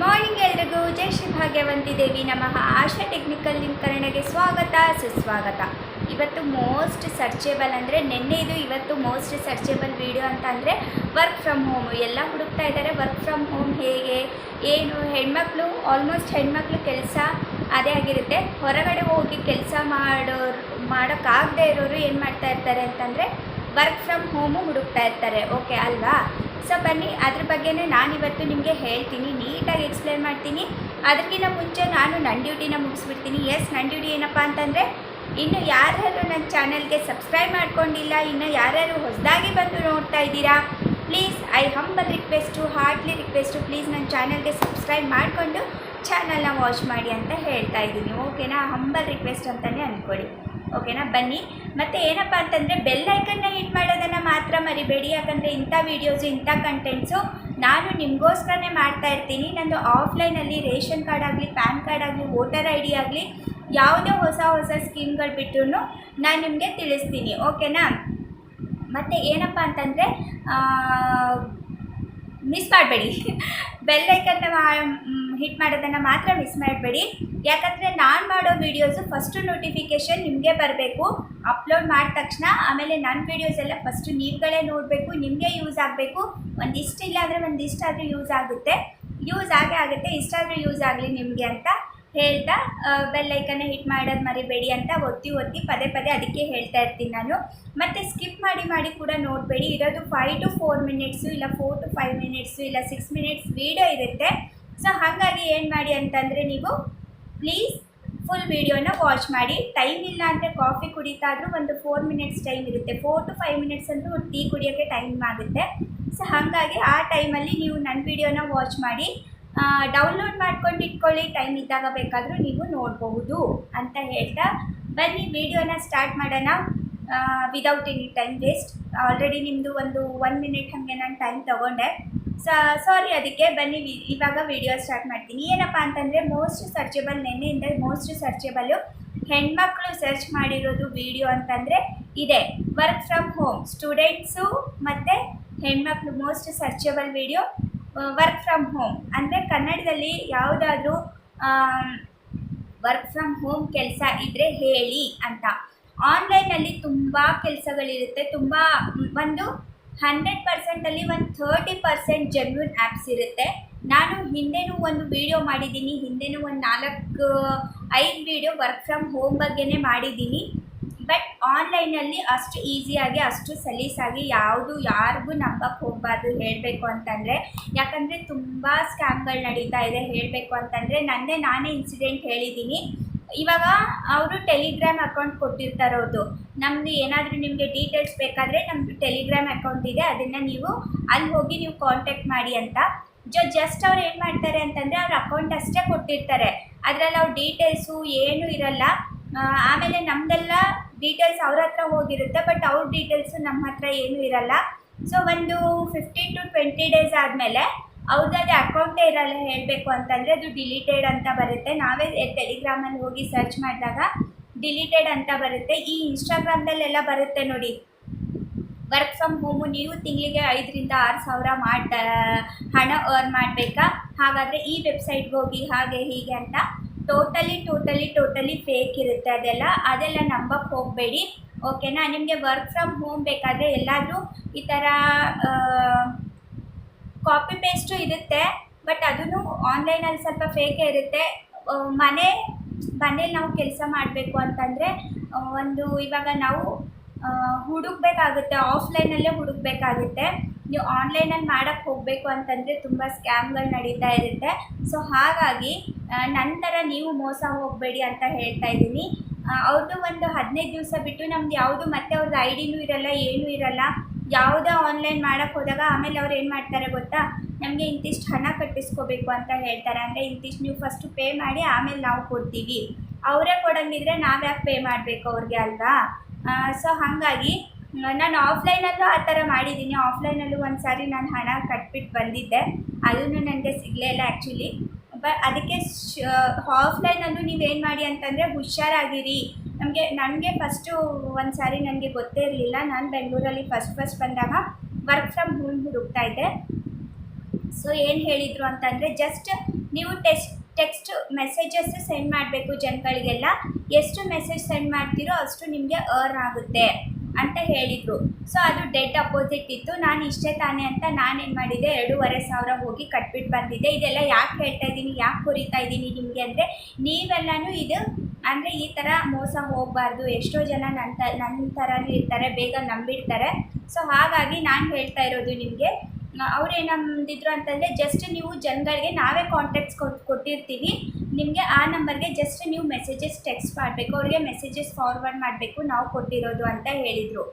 Morning ಎಲ್ರಿಗೂ, ಜೈ ಶ್ರೀ ಭಾಗ್ಯವಂತಿ ದೇವಿ ನಮಃ. ಆಶಾ technical ಲಿಂಕರಣೆಗೆ ಸ್ವಾಗತ, ಸುಸ್ವಾಗತ. ಇವತ್ತು ಮೋಸ್ಟ್ ಸರ್ಚೇಬಲ್ ಅಂದರೆ ನಿನ್ನೆದು ಇವತ್ತು ಮೋಸ್ಟ್ ಸರ್ಚೇಬಲ್ ವಿಡಿಯೋ ಅಂತ ಅಂದರೆ ವರ್ಕ್ ಫ್ರಮ್ ಹೋಮ್ ಎಲ್ಲ ಹುಡುಕ್ತಾ ಇದ್ದಾರೆ ವರ್ಕ್ ಫ್ರಮ್ ಹೋಮ್ ಹೇಗೆ, ಏನು, ಹೆಣ್ಮಕ್ಳು ಆಲ್ಮೋಸ್ಟ್ ಹೆಣ್ಮಕ್ಳು ಕೆಲಸ ಅದೇ ಆಗಿರುತ್ತೆ. ಹೊರಗಡೆ ಹೋಗಿ ಕೆಲಸ ಮಾಡೋರು, ಮಾಡೋಕ್ಕಾಗದೇ ಇರೋರು ಏನು ಮಾಡ್ತಾ ಇರ್ತಾರೆ ಅಂತಂದರೆ ವರ್ಕ್ ಫ್ರಮ್ ಹೋಮು ಹುಡುಕ್ತಾ ಇರ್ತಾರೆ. ಓಕೆ ಅಲ್ವಾ? ಸೊ ಬನ್ನಿ, ಅದ್ರ ಬಗ್ಗೆನೇ ನಾನಿವತ್ತು ನಿಮಗೆ ಹೇಳ್ತೀನಿ, ನೀಟಾಗಿ ಎಕ್ಸ್ಪ್ಲೇನ್ ಮಾಡ್ತೀನಿ. ಅದಕ್ಕಿಂತ ಮುಂಚೆ ನಾನು ನನ್ನ ಡ್ಯೂಟಿನ ಮುಗಿಸ್ಬಿಡ್ತೀನಿ. ಎಸ್ ನನ್ನ ಡ್ಯೂಟಿ ಏನಪ್ಪ ಅಂತಂದರೆ, ಇನ್ನು ಯಾರ್ಯಾರು ನನ್ನ ಚಾನಲ್ಗೆ ಸಬ್ಸ್ಕ್ರೈಬ್ ಮಾಡ್ಕೊಂಡಿಲ್ಲ, ಇನ್ನು ಯಾರ್ಯಾರು ಹೊಸದಾಗಿ ಬಂದು ನೋಡ್ತಾ ಇದ್ದೀರಾ please I humble request heartly request please ನನ್ನ ಚಾನಲ್ಗೆ ಸಬ್ಸ್ಕ್ರೈಬ್ ಮಾಡಿಕೊಂಡು ಚಾನಲ್ನ ವಾಚ್ ಮಾಡಿ ಅಂತ ಹೇಳ್ತಾ ಇದ್ದೀನಿ. ಓಕೆನಾ ಹಂಬಲ್ ರಿಕ್ವೆಸ್ಟ್ ಅಂತಲೇ ಅಂದ್ಕೊಳ್ಳಿ ಓಕೆನಾ ಬನ್ನಿ. ಮತ್ತು ಏನಪ್ಪ ಅಂತಂದರೆ ಬೆಲ್ ಐಕನ್ನ ಹಿಟ್ ಮಾಡೋದನ್ನು ಮಾತ್ರ ಮರಿಬೇಡಿ, ಯಾಕಂದರೆ ಇಂಥ ವೀಡಿಯೋಸು ಇಂಥ ಕಂಟೆಂಟ್ಸು ನಾನು ನಿಮಗೋಸ್ಕರನೇ ಮಾಡ್ತಾ ಇರ್ತೀನಿ. ನಂದು ಆಫ್ಲೈನಲ್ಲಿ ರೇಷನ್ ಕಾರ್ಡ್ ಆಗಲಿ ಪ್ಯಾನ್ ಕಾರ್ಡ್ ಆಗಲಿ ವೋಟರ್ ಐ ಡಿ ಆಗಲಿ, ಯಾವುದೇ ಹೊಸ ಹೊಸ ಸ್ಕೀಮ್ಗಳು ಬಿಟ್ಟರು ನಾನು ನಿಮಗೆ ತಿಳಿಸ್ತೀನಿ ಓಕೆನಾ ಮತ್ತು ಏನಪ್ಪ ಅಂತಂದರೆ ಮಿಸ್ ಮಾಡಬೇಡಿ. ಬೆಲ್ ಐಕನ್ನ ಹಿಟ್ ಮಾಡೋದನ್ನು ಮಾತ್ರ ಮಿಸ್ ಮಾಡಬೇಡಿ. ಯಾಕಂದರೆ ನಾನು ಮಾಡೋ ವೀಡಿಯೋಸು ಫಸ್ಟು ನೋಟಿಫಿಕೇಷನ್ ನಿಮಗೆ ಬರಬೇಕು. ಅಪ್ಲೋಡ್ ಮಾಡಿದ ತಕ್ಷಣ ಆಮೇಲೆ ನನ್ನ ವೀಡಿಯೋಸ್ ಎಲ್ಲ ಫಸ್ಟು ನೀವುಗಳೇ ನೋಡಬೇಕು, ನಿಮಗೆ ಯೂಸ್ ಆಗಬೇಕು. ಒಂದಿಷ್ಟು ಇಲ್ಲ ಅಂದರೆ ಒಂದಿಷ್ಟಾದರೂ ಯೂಸ್ ಆಗುತ್ತೆ. ಯೂಸ್ ಆಗೇ ಆಗುತ್ತೆ ಇಷ್ಟಾದರೂ ಯೂಸ್ ಆಗಲಿ ನಿಮಗೆ ಅಂತ ಹೇಳ್ತಾ ಬೆಲ್ ಐಕನ್ನ ಹಿಟ್ ಮಾಡೋದು ಮರಿಬೇಡಿ ಅಂತ ಒತ್ತಿ ಒತ್ತಿ ಪದೇ ಪದೇ ಅದಕ್ಕೆ ಹೇಳ್ತಾ ಇರ್ತೀನಿ ನಾನು. ಮತ್ತು ಸ್ಕಿಪ್ ಮಾಡಿ ಮಾಡಿ ಕೂಡ ನೋಡಬೇಡಿ. ಇರೋದು ಫೈವ್ ಟು ಫೋರ್ ಮಿನಿಟ್ಸು ಇಲ್ಲ ಫೋರ್ ಟು ಫೈವ್ ಮಿನಿಟ್ಸು ಇಲ್ಲ ಸಿಕ್ಸ್ ಮಿನಿಟ್ಸ್ ವೀಡಿಯೋ ಇರುತ್ತೆ. ಸೊ ಹಾಗಾಗಿ ಏನು ಮಾಡಿ ಅಂತಂದರೆ ನೀವು ಪ್ಲೀಸ್ ಫುಲ್ ವೀಡಿಯೋನ ವಾಚ್ ಮಾಡಿ. ಟೈಮ್ ಇಲ್ಲ ಅಂದರೆ ಕಾಫಿ ಕುಡಿತಾದರೂ ಒಂದು ಫೋರ್ ಮಿನಿಟ್ಸ್ ಟೈಮ್ ಇರುತ್ತೆ. ಫೋರ್ ಟು ಫೈವ್ ಮಿನಿಟ್ಸ್ ಅಂತೂ ಟೀ ಕುಡಿಯೋಕ್ಕೆ ಟೈಮ್ ಆಗುತ್ತೆ. ಸೊ ಹಾಗಾಗಿ ಆ ಟೈಮಲ್ಲಿ ನೀವು ನನ್ನ ವೀಡಿಯೋನ ವಾಚ್ ಮಾಡಿ. ಡೌನ್ಲೋಡ್ ಮಾಡ್ಕೊಂಡು ಇಟ್ಕೊಳ್ಳಿ. ಟೈಮ್ ಇದ್ದಾಗ ಬೇಕಾದರೂ ನೀವು ನೋಡಬಹುದು ಅಂತ ಹೇಳ್ತಾ ಬನ್ನಿ. ವಿಡಿಯೋನ ಸ್ಟಾರ್ಟ್ ಮಾಡೋಣ. Without any time waste already ನಿಮ್ಮದು ಒಂದು ಒನ್ ಮಿನಿಟ್ ಹಾಗೆ ನಾನು ಟೈಮ್ ತೊಗೊಂಡೆ. ಸಾರಿ ಅದಕ್ಕೆ ಬನ್ನಿ ಇವಾಗ ವಿಡಿಯೋ ಸ್ಟಾರ್ಟ್ ಮಾಡ್ತೀನಿ. ಏನಪ್ಪ ಅಂತಂದರೆ ಮೋಸ್ಟ್ ಸರ್ಚೇಬಲ್ ನೆನ್ನೆಯಿಂದ ಮೋಸ್ಟ್ ಸರ್ಚೇಬಲ್ಲು ಹೆಣ್ಮಕ್ಳು ಸರ್ಚ್ ಮಾಡಿರೋದು ವಿಡಿಯೋ ಅಂತಂದರೆ ಇದೆ. ವರ್ಕ್ ಫ್ರಮ್ ಹೋಮ್ ಸ್ಟೂಡೆಂಟ್ಸು ಮತ್ತು ಹೆಣ್ಮಕ್ಳು most searchable video work from home ಅಂದರೆ ಕನ್ನಡದಲ್ಲಿ ಯಾವುದಾದ್ರೂ ವರ್ಕ್ ಫ್ರಮ್ ಹೋಮ್ ಕೆಲಸ ಇದ್ದರೆ ಹೇಳಿ ಅಂತ. ಆನ್ಲೈನಲ್ಲಿ ತುಂಬ ಕೆಲಸಗಳಿರುತ್ತೆ, ತುಂಬ, ಒಂದು ಹಂಡ್ರೆಡ್ ಪರ್ಸೆಂಟಲ್ಲಿ ಒಂದು ಥರ್ಟಿ ಪರ್ಸೆಂಟ್ ಜೆನ್ಯೂನ್ ಆ್ಯಪ್ಸ್ ಇರುತ್ತೆ. ನಾನು ಹಿಂದೆನೂ ಒಂದು ವಿಡಿಯೋ ಮಾಡಿದ್ದೀನಿ. ಹಿಂದೆನೂ ಒಂದು ನಾಲ್ಕು, ಐದು ವಿಡಿಯೋ ವರ್ಕ್ ಫ್ರಮ್ ಹೋಮ್ ಬಗ್ಗೆನೇ ಮಾಡಿದ್ದೀನಿ. ಬಟ್ ಆನ್ಲೈನಲ್ಲಿ ಅಷ್ಟು ಈಸಿಯಾಗಿ ಅಷ್ಟು ಸಲೀಸಾಗಿ ಯಾವುದು ಯಾರಿಗೂ ನಂಬಕ್ಕೆ ಹೋಗಬಾರ್ದು ಹೇಳಬೇಕು ಅಂತಂದರೆ, ಯಾಕಂದರೆ ತುಂಬ ಸ್ಕ್ಯಾಮ್ಗಳು ನಡೀತಾ ಇದೆ ಹೇಳಬೇಕು ಅಂತಂದರೆ ನನ್ನೇ ನಾನೇ ಇನ್ಸಿಡೆಂಟ್ ಹೇಳಿದ್ದೀನಿ. ಇವಾಗ ಅವರು ಟೆಲಿಗ್ರಾಮ್ ಅಕೌಂಟ್ ಕೊಟ್ಟಿರ್ತಾರೋದು ನಮ್ಮದು ಏನಾದರೂ ನಿಮಗೆ ಡೀಟೇಲ್ಸ್ ಬೇಕಾದರೆ ನಮ್ಮದು ಟೆಲಿಗ್ರಾಮ್ ಅಕೌಂಟ್ ಇದೆ, ಅದನ್ನು ನೀವು ಅಲ್ಲಿ ಹೋಗಿ ನೀವು ಕಾಂಟ್ಯಾಕ್ಟ್ ಮಾಡಿ ಅಂತ. ಜೊ ಜಸ್ಟ್ ಅವ್ರು ಏನು ಮಾಡ್ತಾರೆ ಅಂತಂದರೆ ಅವ್ರ ಅಕೌಂಟ್ ಅಷ್ಟೇ ಕೊಟ್ಟಿರ್ತಾರೆ. ಅದರಲ್ಲಿ ಅವ್ರ ಡೀಟೇಲ್ಸು ಏನೂ ಇರಲ್ಲ. ಆಮೇಲೆ ನಮ್ಮದೆಲ್ಲ ಡೀಟೇಲ್ಸ್ ಅವ್ರ ಹತ್ರ ಹೋಗಿರುತ್ತೆ ಬಟ್ ಅವ್ರ ಡೀಟೇಲ್ಸು ನಮ್ಮ ಹತ್ರ ಏನೂ ಇರಲ್ಲ. ಸೊ ಒಂದು ಫಿಫ್ಟೀನ್ ಟು ಟ್ವೆಂಟಿ ಡೇಸ್ ಆದಮೇಲೆ ಅವ್ರದ್ದು ಅಕೌಂಟೇ ಇರಲ್ಲ ಹೇಳಬೇಕು ಅಂತಂದರೆ ಅದು ಡಿಲೀಟೆಡ್ ಅಂತ ಬರುತ್ತೆ. ನಾವೇ ಟೆಲಿಗ್ರಾಮಲ್ಲಿ ಹೋಗಿ ಸರ್ಚ್ ಮಾಡಿದಾಗ ಡಿಲೀಟೆಡ್ ಅಂತ ಬರುತ್ತೆ. ಈ ಇನ್ಸ್ಟಾಗ್ರಾಮ್ದಲ್ಲೆಲ್ಲ ಬರುತ್ತೆ ನೋಡಿ. ವರ್ಕ್ ಫ್ರಮ್ ಹೋಮು ನೀವು ತಿಂಗಳಿಗೆ ಐದರಿಂದ ಆರು ಸಾವಿರ ಮಾಡ್ತಾ, ಹಣ ಅರ್ನ್ ಮಾಡಬೇಕಾ? ಹಾಗಾದರೆ ಈ ವೆಬ್ಸೈಟ್ಗೆ ಹೋಗಿ ಹಾಗೆ ಹೀಗೆ ಅಂತ ಟೋಟಲಿ ಟೋಟಲಿ ಟೋಟಲಿ ಫೇಕ್ ಇರುತ್ತೆ ಅದೆಲ್ಲ. ಅದೆಲ್ಲ ನಂಬಕ್ಕೆ ಹೋಗಬೇಡಿ. ಓಕೆನಾ ನಿಮಗೆ ವರ್ಕ್ ಫ್ರಮ್ ಹೋಮ್ ಬೇಕಾದರೆ ಎಲ್ಲಾದರೂ ಈ ಥರ ಕಾಪಿ ಪೇಸ್ಟು ಇರುತ್ತೆ ಬಟ್ ಅದೂ ಆನ್ಲೈನಲ್ಲಿ ಸ್ವಲ್ಪ ಫೇಕೇ ಇರುತ್ತೆ. ಮನೆ, ಮನೇಲಿ ನಾವು ಕೆಲಸ ಮಾಡಬೇಕು ಅಂತಂದರೆ ಒಂದು ಇವಾಗ ನಾವು ಹುಡುಕಬೇಕಾಗುತ್ತೆ ಆಫ್ಲೈನಲ್ಲೇ ಹುಡುಕ್ಬೇಕಾಗುತ್ತೆ. ನೀವು ಆನ್ಲೈನಲ್ಲಿ ಮಾಡೋಕ್ಕೆ ಹೋಗಬೇಕು ಅಂತಂದರೆ ತುಂಬ ಸ್ಕ್ಯಾಮ್ಗಳು ನಡೀತಾ ಇರುತ್ತೆ. ಸೊ ಹಾಗಾಗಿ ನಂತರ ನೀವು ಮೋಸ ಹೋಗಬೇಡಿ ಅಂತ ಹೇಳ್ತಾ ಇದ್ದೀನಿ. ಅವ್ರದ್ದು ಒಂದು ಹದಿನೈದು ದಿವಸ ಬಿಟ್ಟು ನಮ್ದು ಯಾವುದು ಮತ್ತೆ ಅವ್ರದ್ದು ಐ ಡಿನೂ ಇರಲ್ಲ, ಏನೂ ಇರಲ್ಲ. ಯಾವುದೇ ಆನ್ಲೈನ್ ಮಾಡೋಕ್ಕೆ ಹೋದಾಗ ಆಮೇಲೆ ಅವ್ರು ಏನು ಮಾಡ್ತಾರೆ ಗೊತ್ತಾ? ನಮಗೆ ಇಂತಿಷ್ಟು ಹಣ ಕಟ್ಟಿಸ್ಕೋಬೇಕು ಅಂತ ಹೇಳ್ತಾರೆ. ಅಂದರೆ ಇಂತಿಷ್ಟು ನೀವು ಫಸ್ಟು ಪೇ ಮಾಡಿ ಆಮೇಲೆ ನಾವು ಕೊಡ್ತೀವಿ. ಅವರೇ ಕೊಡಂಗಿದ್ರೆ ನಾವು ಯಾಕೆ ಪೇ ಮಾಡಬೇಕು ಅವ್ರಿಗೆ ಅಲ್ವಾ? ಸೊ ಹಾಗಾಗಿ, ನಾನು ಆಫ್ಲೈನಲ್ಲೂ ಆ ಥರ ಮಾಡಿದ್ದೀನಿ ಆಫ್ಲೈನಲ್ಲೂ ಒಂದು ಸಾರಿ ನಾನು ಹಣ ಕಟ್ಬಿಟ್ಟು ಬಂದಿದ್ದೆ. ಅದನ್ನು ನನಗೆ ಸಿಗಲೇ ಇಲ್ಲ ಆ್ಯಕ್ಚುಲಿ ಬ ಅದಕ್ಕೆ ಆಫ್ಲೈನಲ್ಲೂ ನೀವೇನು ಮಾಡಿ ಅಂತಂದರೆ ಹುಷಾರಾಗಿರಿ. ನಮಗೆ ನನಗೆ ಫಸ್ಟು ಒಂದು ಸಾರಿ ನನಗೆ ಗೊತ್ತೇ ಇರಲಿಲ್ಲ. ನಾನು ಬೆಂಗಳೂರಲ್ಲಿ ಫಸ್ಟ್ ಫಸ್ಟ್ ಬಂದಾಗ ವರ್ಕ್ ಫ್ರಮ್ ಹೋಮ್ ಹುಡುಕ್ತಾ ಇದ್ದೆ. ಸೊ ಏನು ಹೇಳಿದರು ಅಂತಂದರೆ ಜಸ್ಟ್ ನೀವು ಟೆಸ್ಟ್ ಟೆಕ್ಸ್ಟ್ ಮೆಸೇಜಸ್ ಸೆಂಡ್ ಮಾಡಬೇಕು ಜನಗಳಿಗೆಲ್ಲ. ಎಷ್ಟು ಮೆಸೇಜ್ ಸೆಂಡ್ ಮಾಡ್ತೀರೋ ಅಷ್ಟು ನಿಮಗೆ ಅರ್ನ್ ಆಗುತ್ತೆ ಅಂತ ಹೇಳಿದರು. ಸೊ ಅದು ಡೆಡ್ ಅಪೋಸಿಟ್ ಇತ್ತು. ನಾನು ಇಷ್ಟೇ ತಾನೇ ಅಂತ ನಾನೇನು ಮಾಡಿದೆ? ಎರಡೂವರೆ ಸಾವಿರ ಹೋಗಿ ಕಟ್ಬಿಟ್ಟು ಬಂದಿದ್ದೆ. ಇದೆಲ್ಲ ಯಾಕೆ ಹೇಳ್ತಾ ಇದ್ದೀನಿ? ಯಾಕೆ ಕುರಿತಾ ಇದ್ದೀನಿ ನಿಮಗೆ ಅಂದರೆ, ನೀವೆಲ್ಲನೂ ಇದು ಅಂದರೆ ಈ ಥರ ಮೋಸ ಹೋಗಬಾರ್ದು, ಎಷ್ಟೋ ಜನ ನನ್ನ ತ ನನ್ನ ಥರನೇ ಇರ್ತಾರೆ, ಬೇಗ ನಂಬಿಡ್ತಾರೆ ಸೊ ಹಾಗಾಗಿ ನಾನು ಹೇಳ್ತಾ ಇರೋದು ನಿಮಗೆ ಅವ್ರು ಏನು ನಂಬಿದ್ರು ಅಂತಂದರೆ ಜಸ್ಟ್ ನೀವು ಜನಗಳಿಗೆ ನಾವೇ ಕಾಂಟ್ಯಾಕ್ಟ್ಸ್ ಕೊಟ್ಟು ಕೊಟ್ಟಿರ್ತೀವಿ. ನಿಮಗೆ ಆ ನಂಬರ್ಗೆ ಜಸ್ಟ್ ನೀವು ಮೆಸೇಜಸ್ ಟೆಕ್ಸ್ಟ್ ಮಾಡಬೇಕು, ಅವ್ರಿಗೆ ಮೆಸೇಜಸ್ ಫಾರ್ವರ್ಡ್ ಮಾಡಬೇಕು ನಾವು ಕೊಟ್ಟಿರೋದು ಅಂತ ಹೇಳಿದರು.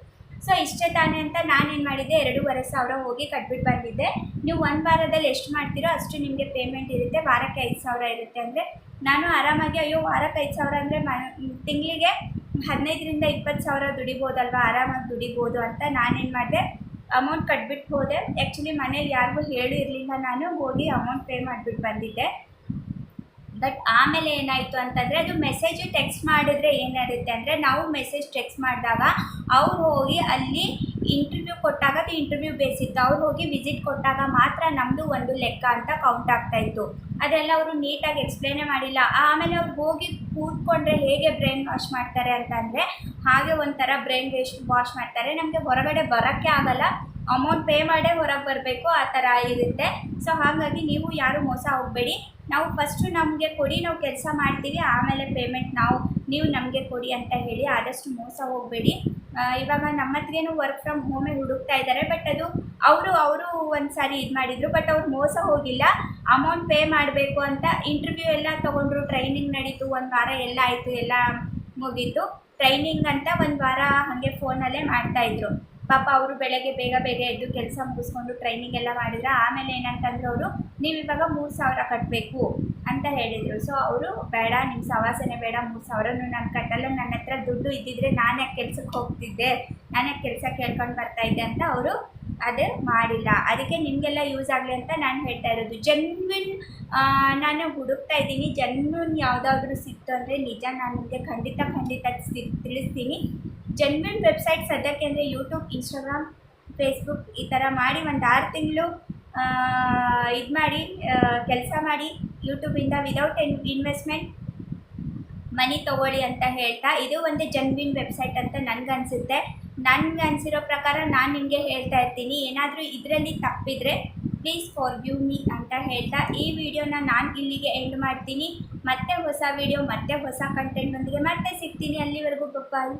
ಸೊ ಇಷ್ಟೇ ತಾನೇ ಅಂತ ನಾನೇನು ಮಾಡಿದ್ದೆ, ಎರಡೂವರೆ ಸಾವಿರ ಹೋಗಿ ಕಟ್ಬಿಟ್ಟು ಬಂದಿದ್ದೆ. ನೀವು ಒಂದು ವಾರದಲ್ಲಿ ಎಷ್ಟು ಮಾಡ್ತೀರೋ ಅಷ್ಟು ನಿಮಗೆ ಪೇಮೆಂಟ್ ಇರುತ್ತೆ, ವಾರಕ್ಕೆ ಐದು ಸಾವಿರ ಇರುತ್ತೆ. ಅಂದರೆ ನಾನು ಆರಾಮಾಗಿ, ಅಯ್ಯೋ, ವಾರಕ್ಕೆ ಐದು ಸಾವಿರ ಅಂದರೆ ಮ, ತಿಂಗಳಿಗೆ ಹದಿನೈದರಿಂದ ಇಪ್ಪತ್ತು ಸಾವಿರ ದುಡಿಬೋದಲ್ವಾ? ಆರಾಮಾಗಿ ದುಡಿಬೋದು ಅಂತ ನಾನೇನು ಮಾಡಿದೆ ಅಮೌಂಟ್ ಕಟ್ಬಿಟ್ಟು ಹೋದೆ. ಆ್ಯಕ್ಚುಲಿ ಮನೇಲಿ ಯಾರಿಗೂ ಹೇಳಿರಲಿಲ್ಲ ನಾನು, ಹೋಗಿ ಅಮೌಂಟ್ ಪೇ ಮಾಡಿಬಿಟ್ಟು ಬಂದಿದ್ದೆ. ಬಟ್ ಆಮೇಲೆ ಏನಾಯಿತು ಅಂತಂದರೆ, ಅದು ಮೆಸೇಜು ಟೆಕ್ಸ್ಟ್ ಮಾಡಿದ್ರೆ ಏನಾಗುತ್ತೆ ಅಂದರೆ, ನಾವು ಮೆಸೇಜ್ ಟೆಕ್ಸ್ಟ್ ಮಾಡಿದಾಗ, ಅವ್ರು ಹೋಗಿ ಅಲ್ಲಿ ಇಂಟರ್ವ್ಯೂ ಕೊಟ್ಟಾಗ ಅದು ಇಂಟರ್ವ್ಯೂ ಬೇಸಿತ್ತು ಅವ್ರು ಹೋಗಿ ವಿಸಿಟ್ ಕೊಟ್ಟಾಗ ಮಾತ್ರ ನಮ್ಮದು ಒಂದು ಲೆಕ್ಕ ಅಂತ ಕೌಂಟ್ ಆಗ್ತಾಯಿತ್ತು ಅದೆಲ್ಲ ಅವರು ನೀಟಾಗಿ ಎಕ್ಸ್ಪ್ಲೇನೇ ಮಾಡಿಲ್ಲ. ಆಮೇಲೆ ಅವ್ರು ಹೋಗಿ ಕೂತ್ಕೊಂಡ್ರೆ ಹೇಗೆ ಬ್ರೈನ್ ವಾಶ್ ಮಾಡ್ತಾರೆ ಅಂತಂದರೆ ಹಾಗೆ ಒಂಥರ ಬ್ರೈನ್ ವೇಸ್ಟ್ ವಾಶ್ ಮಾಡ್ತಾರೆ. ನಮಗೆ ಹೊರಗಡೆ ಬರೋಕ್ಕೆ ಆಗಲ್ಲ. ಅಮೌಂಟ್ ಪೇ ಮಾಡೇ ಹೊರಗೆ ಬರಬೇಕು, ಆ ಥರ ಇರುತ್ತೆ. ಸೊ ಹಾಗಾಗಿ ನೀವು ಯಾರು ಮೋಸ ಹೋಗಬೇಡಿ. ನಾವು ಫಸ್ಟು ನಮಗೆ ಕೊಡಿ, ನಾವು ಕೆಲಸ ಮಾಡ್ತೀವಿ. ಆಮೇಲೆ ಪೇಮೆಂಟ್ ನಾವು, ನೀವು ನಮಗೆ ಕೊಡಿ ಅಂತ ಹೇಳಿ ಆದಷ್ಟು ಮೋಸ ಹೋಗಬೇಡಿ. ಇವಾಗ ನಮ್ಮ ಏನು ವರ್ಕ್ ಫ್ರಮ್ ಹೋಮೇ ಹುಡುಕ್ತಾ ಇದ್ದಾರೆ ಬಟ್ ಅದು ಅವರು ಅವರು ಒಂದು ಸಾರಿ ಇದು ಮಾಡಿದರು ಬಟ್ ಅವ್ರು ಮೋಸ ಹೋಗಿಲ್ಲ. ಅಮೌಂಟ್ ಪೇ ಮಾಡಬೇಕು ಅಂತ ಇಂಟರ್ವ್ಯೂ ಎಲ್ಲ ತೊಗೊಂಡ್ರು ಟ್ರೈನಿಂಗ್ ನಡೀತು, ಒಂದು ವಾರ ಎಲ್ಲ ಆಯಿತು, ಎಲ್ಲ ಮುಗೀತು. ಟ್ರೈನಿಂಗ್ ಅಂತ ಒಂದು ವಾರ ಹಾಗೆ ಫೋನಲ್ಲೇ ಮಾಡ್ತಾಯಿದ್ರು ಪಾಪ ಅವರು ಬೆಳಗ್ಗೆ ಬೇಗ ಬೇಗ ಎದ್ದು ಕೆಲಸ ಮುಗಿಸ್ಕೊಂಡು ಟ್ರೈನಿಂಗ್ ಎಲ್ಲ ಮಾಡಿದ್ರೆ, ಆಮೇಲೆ ಏನಂತಂದ್ರೆ ಅವರು, ನೀವು ಇವಾಗ ಮೂರು ಸಾವಿರ ಕಟ್ಟಬೇಕು ಅಂತ ಹೇಳಿದರು. ಸೊ ಅವರು, ಬೇಡ ನಿಮ್ಮ ಸವಾಸನೆ ಬೇಡ, ಮೂರು ಸಾವಿರನೂ ನಾನು ಕಟ್ಟಲ್ಲ. ನನ್ನ ಹತ್ರ ದುಡ್ಡು ಇದ್ದಿದ್ರೆ ನಾನು ಯಾಕೆ ಕೆಲ್ಸಕ್ಕೆ ಹೋಗ್ತಿದ್ದೆ? ನಾನು ಯಾಕೆ ಕೆಲಸ ಕೇಳ್ಕೊಂಡು ಬರ್ತಾಯಿದ್ದೆ ಅಂತ ಅವರು ಅದು ಮಾಡಿಲ್ಲ. ಅದಕ್ಕೆ ನಿಮಗೆಲ್ಲ ಯೂಸ್ ಆಗಲಿ ಅಂತ ನಾನು ಹೇಳ್ತಾ ಇರೋದು. ಜನ್ವಿನ್ ನಾನು ಹುಡುಕ್ತಾ ಇದ್ದೀನಿ. ಜನ್ವಿನ್ ಯಾವುದಾದ್ರೂ ಸಿಕ್ತು ಅಂದರೆ ನಿಜ ನಾನು ನಿಮಗೆ ಖಂಡಿತ ಖಂಡಿತ ತಿಳಿಸ್ತೀನಿ. ಜನ್ವಿನ್ ವೆಬ್ಸೈಟ್ ಸದ್ಯಕ್ಕೆ ಅಂದರೆ ಯೂಟ್ಯೂಬ್ ಇನ್ಸ್ಟಾಗ್ರಾಮ್ ಫೇಸ್ಬುಕ್ ಈ ಥರ ಮಾಡಿ ಒಂದು ಆರು ತಿಂಗಳು ಇದು ಮಾಡಿ ಕೆಲಸ ಮಾಡಿ. ಯೂಟ್ಯೂಬಿಂದ ವಿದೌಟ್ ಇನ್ವೆಸ್ಟ್ಮೆಂಟ್ ಮನಿ ತೊಗೊಳ್ಳಿ ಅಂತ ಹೇಳ್ತಾ, ಇದು ಒಂದು ಜನ್ವಿನ್ ವೆಬ್ಸೈಟ್ ಅಂತ ನನಗನ್ಸುತ್ತೆ ನನಗೆ ಅನಿಸಿರೋ ಪ್ರಕಾರ ನಾನು ನಿಮಗೆ ಹೇಳ್ತಾ ಇರ್ತೀನಿ. ಏನಾದರೂ ಇದರಲ್ಲಿ ತಪ್ಪಿದರೆ ಪ್ಲೀಸ್ ಫಾರ್ ವ್ಯೂ ಮೀ ಅಂತ ಹೇಳ್ತಾ, ಈ ವಿಡಿಯೋನ ನಾನು ಇಲ್ಲಿಗೆ ಎಂಡ್ ಮಾಡ್ತೀನಿ. ಮತ್ತೆ ಹೊಸ ವಿಡಿಯೋ ಮತ್ತೆ ಹೊಸ ಕಂಟೆಂಟ್ನೊಂದಿಗೆ ಮತ್ತೆ ಸಿಗ್ತೀನಿ. ಅಲ್ಲಿವರೆಗೂ ಬಾಯ್